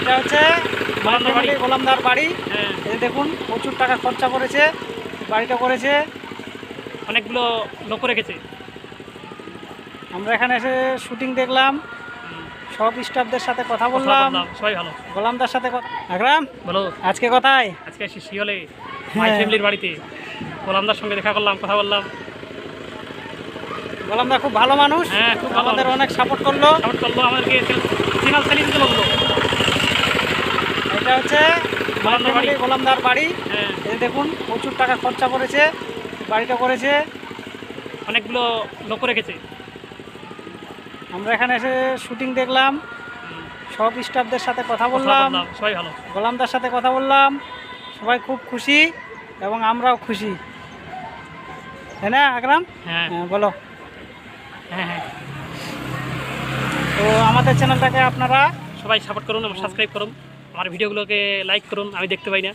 এটা হচ্ছে গোলামদার বাড়ি। গোলামদার বাড়ি। হ্যাঁ এই দেখুন প্রচুর টাকা খরচা করেছে বাড়িটা করেছে অনেকগুলো লোক রেখেছে। আমরা এখানে এসে শুটিং দেখলাম সব স্টাফদের সাথে কথা বললাম। সবাই ভালো। গোলামদার সাথে কথা আকরাম বলো। আজকে কোথায়? আজকে এসে শিওলে মাই হ্যাঁ। ফ্যামিলির বাড়িতে। গোলামদার সঙ্গে দেখা করলাম কথা বললাম। গোলামদা খুব ভালো মানুষ। হ্যাঁ খুব ভালো আমাদের অনেক সাপোর্ট করল। সাপোর্ট করল আমাদেরকে। সিগনাল দিতে বলল এটা হচ্ছে গোলামদার বাড়ি। গোলামদার বাড়ি। হ্যাঁ। এই দেখুন প্রচুর টাকা খরচা করেছে বাড়িটা করেছে। অনেকগুলো লোক রেখেছে। আমরা এখানে এসে শুটিং দেখলাম সব স্টাফদের সাথে কথা বললাম সবাই ভালো। গোলামদার সাথে কথা বললাম সবাই খুব খুশি এবং আমরাও খুশি। তাই না আকরাম? হ্যাঁ। হ্যাঁ বলো। হ্যাঁ হ্যাঁ। তো আমাদের চ্যানেলটাকে আপনারা সবাই সাপোর্ট করুন এবং সাবস্ক্রাইব করুন। আমার ভিডিওগুলোকে লাইক করুন আমি দেখতে পাই না।